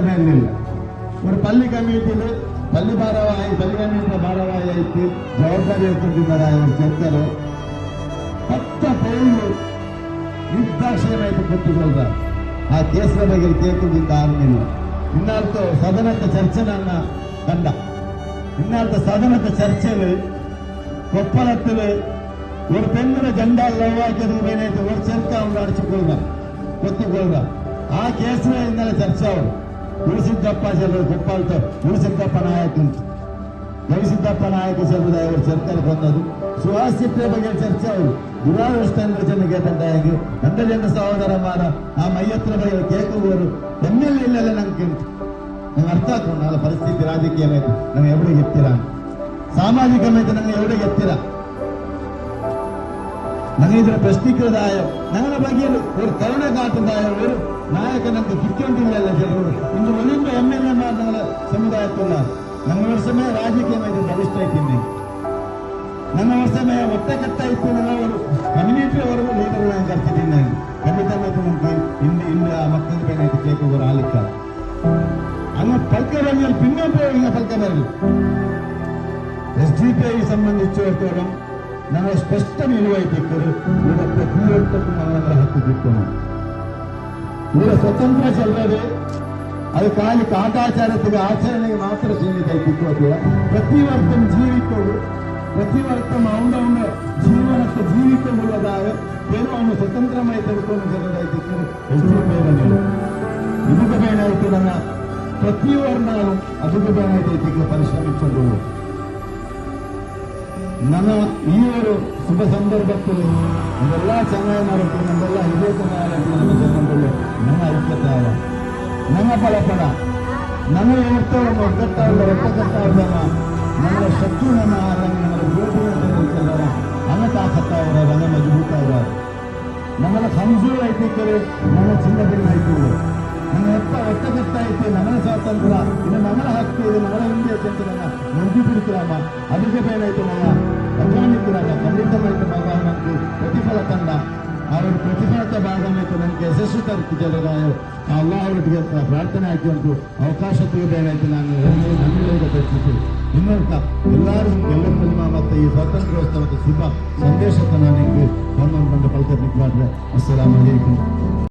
ಬೇರೆನಿಲ್ಲ ഒരു പള്ളി കമ്മിറ്റിയിൽ പള്ളി ഭാരവാഹി പള്ളി കമ്മിറ്റിയുടെ ഭാരവാഹിയായിട്ട് ജവാബ്ദാരി ഏറ്റെടുക്കുന്നവരായ ഒരു ചെറുതല് പത്ത് പേര് യുദ്ധാക്ഷരമായിട്ട് കുട്ടികളുടെ ആ കേസിനെ ಬಗ್ಗೆ കേൾക്കുന്നില്ല ആരുമില്ല ഇന്നാളത്തെ സദനത്തെ ചർച്ച ഞാൻ കണ്ട ഇന്നാളത്തെ സദനത്തെ ചർച്ചയിൽ കൊപ്പളത്തിൽ ഒരു പെണ്ണിനെ ജണ്ട ലവാക്കിയത് ഉപയോഗിച്ച് ഒരു ചെറുക്കാവുന്ന അടിച്ചുകൊള്ളുക കൊത്തിക്കൊള്ളുക ആ കേസിനെ ഇന്നലെ ചർച്ചയാവും ಗುರುಸಿದ್ದಪ್ಪ ಸೆಲ್ವ ಕುಪ್ಪಾಳ ಗುರುಸಿದ್ದಪ್ಪ ನಾಯಕ್ ಅಂತ ಜಯಸಿದ್ದಪ್ಪ ನಾಯಕ ಸೆಲ್ವದ ಅವರು ಸರ್ಕಾರ ಬಂದದು ಸುಹಾಸ್ಯತೆ ಬಗ್ಗೆ ಚರ್ಚೆ ಅವರು ದುರಾದೃಷ್ಟೇಂದ್ರ ಜನಗೆ ತಂದಾಗಿ ನಂದಜನ ಸಹೋದರ ಮಾರ ಆ ಮೈಯತ್ರ ಬರೆಯುವ ಕೇಕುವರು ಬೆನ್ನೆಲ್ಲ ಇಲ್ಲೆಲ್ಲ ನಂಗೆ ಕೇಳ್ತು ನಂಗೆ ಅರ್ಥ ಆಗ್ಕೊಂಡು ನನ್ನ ಪರಿಸ್ಥಿತಿ ರಾಜಕೀಯ ಮೇಲೆ ನಾನು ಎವಡಿಗೆ ಎತ್ತಿರ ಸಾಮಾಜಿಕ ಮೇಲೆ ನನಗೆ ಎವಡಿಗೆ ಎತ್ತಿರ ನಂಗೆ ಇದರ ಪ್ರಶ್ನಿಕರದಾಯ ನನ್ನ ಬಗ್ಗೆ ഒരു ಕರುಣ ಕಾಟದಾಯ ഒരു ನಾಯಕ ನಮ್ಗೆ ಕಿತ್ಕೊಂಡಿಲ್ಲ ಜನರು ಇನ್ನು ಒಂದೊಂದು ಎಮ್ ಎಲ್ ಎ ഞങ്ങളെ ಸಮುದಾಯಕ್ಕಲ್ಲ ನಮ್ಮ ವರ್ಷಮೇ ರಾಜಕೀಯ ಬಲಿಷ್ಠ ಇದ್ದೀನಿ ನನ್ನ ವರ್ಷಮೇ ಒಟ್ಟಕಟ್ಟಾಯಿತು ನನ್ನ ಒಂದು ಕಮ್ಯುನಿಟಿ ವರೆಗೂ ಲೀಡರ್ ನಾನು ಕರ್ತಿದ್ದೀನಿ ನಾನು ಖಂಡಿತ ಮತ್ತು ನಮ್ಗೆ ಇಂದು ಇಂದು ಆ ಮಕ್ಕಳ ಮೇಲೆ ಕೇಕ್ ಹೋಗೋರು ಆಲಿಕ್ಕ അങ്ങ് പൽക്ക പറഞ്ഞാൽ പിന്നെ പോയി പൽക്ക പറഞ്ഞു എസ് ഡി പി ഐ സംബന്ധിച്ചിടത്തോളം ನಾವು ಸ್ಪಷ್ಟ ನಿಲುವೈದಿದ್ದರೆ ಇವರ ಪ್ರತಿಯೊಬ್ಬಕ್ಕೂ ಮರಣಗಳ ಹಕ್ಕು ಬಿಟ್ಟನು ಇವರ ಸ್ವತಂತ್ರ ಚೆಲ್ಲದೆ ಅದು ಖಾಲಿ ಕಾಟಾಚಾರಕ್ಕೆ ಆಚರಣೆಗೆ ಮಾತ್ರ ಸೀಮಿತ ಇದ್ದಿತ್ತು ಅದು ಪ್ರತಿ ವರ್ಷ ಜೀವಿತವು ಪ್ರತಿ ವರ್ಷ ಅವನವನ ಜೀವನಕ್ಕೆ ಮೂಲದಾಗ ಏನೋ ಅವನು ಸ್ವತಂತ್ರಮಯ ತೆಗೆದುಕೊಂಡು ಜನರಾಯ್ತಿತ್ತು ಎಷ್ಟೋ ಬೇಡನೆ ಇದಕ್ಕೆ ಆಯ್ತು ನನ್ನ ಪ್ರತಿಯೊಂದು ನಾನು ಅದಕ್ಕೆ ಬೇಡಾಯ್ತಿದ್ದಕ್ಕೆ ಪರಿಶ್ರಮಿಸಿಕೊಂಡು ನನ್ನ ಈವರು ಶುಭ ಸಂದರ್ಭದಲ್ಲಿ ನಮ್ಮೆಲ್ಲ ಚೆನ್ನಾಗಿ ನಮ್ಮೆಲ್ಲ ಹಿರಿಯ ಚೆನ್ನಾಗಿ ನನ್ನ ಐಕ್ಯತಾವ ನನ್ನ ಫಲಫಲ, ನನ್ನ ಇರ್ತವೆ ಒಗ್ಗಟ್ಟಾದ ಒಟ್ಟಗಟ್ಟಾದ ನನ್ನ ಶತ್ರು ನನ್ನ ನನ್ನ ಗೋಪುರ ನನ್ನ ತಾಕತ್ತವರ ನನ್ನ ಮಜಬೂತ ಅವರ. ನಮ್ಮನ್ನ ಕಮ್ಜೂರ್ ಐತಿಕ್ಕರೆ ನನ್ನ ಚಿನ್ನ ಭಿನ್ನ ಐತಿಗಳು ನನ್ನ ಎತ್ತ ಒಟ್ಟಗಟ್ಟ ಐತಿ ನನ್ನ ಸ್ವಾತಂತ್ರ್ಯ ಇನ್ನು ನನ್ನ ಹಕ್ಕು, ಇದು ನನ್ನ ಅಂತ ಚೆಂಚನ ಮಂಜು ಬಿಡ್ತಿರಮ್ಮ. ಅದಕ್ಕೆ ಬೇಡಾಯ್ತು ನನ್ನ ಮಗ ನನಗೆ ಪ್ರತಿಫಲ ತಂಡ ಅವರು ಪ್ರತಿಫಲದ ಭಾಗವಹಿಸಿ ನನಗೆ ಯಶಸ್ಸು ತರುತ್ತಿದ್ದಾರೆ ಅಲ್ಲ ಅವರೊಟ್ಟಿಗೆ ಪ್ರಾರ್ಥನೆ ಹಾಕಿಕೊಂಡು ಅವಕಾಶ ಅಂತ ನಾನು ನನ್ನಿಂದ ಚರ್ಚಿಸಿ ಇನ್ನೊಂದ ಎಲ್ಲರೂ ಎಲ್ಲರಿಗೂ ಮತ್ತೆ ಈ ಸ್ವಾತಂತ್ರ್ಯೋತ್ಸವದ ಶುಭ ಸಂದೇಶಕ್ಕೆ ನಾನು ಒಂದೊಂದು ಬಂದು ಪಲ್ಕ ಮಾಡಿದ್ರೆ ಅಸ್ಸಲಾಮ್ ಅಲೈಕುಂ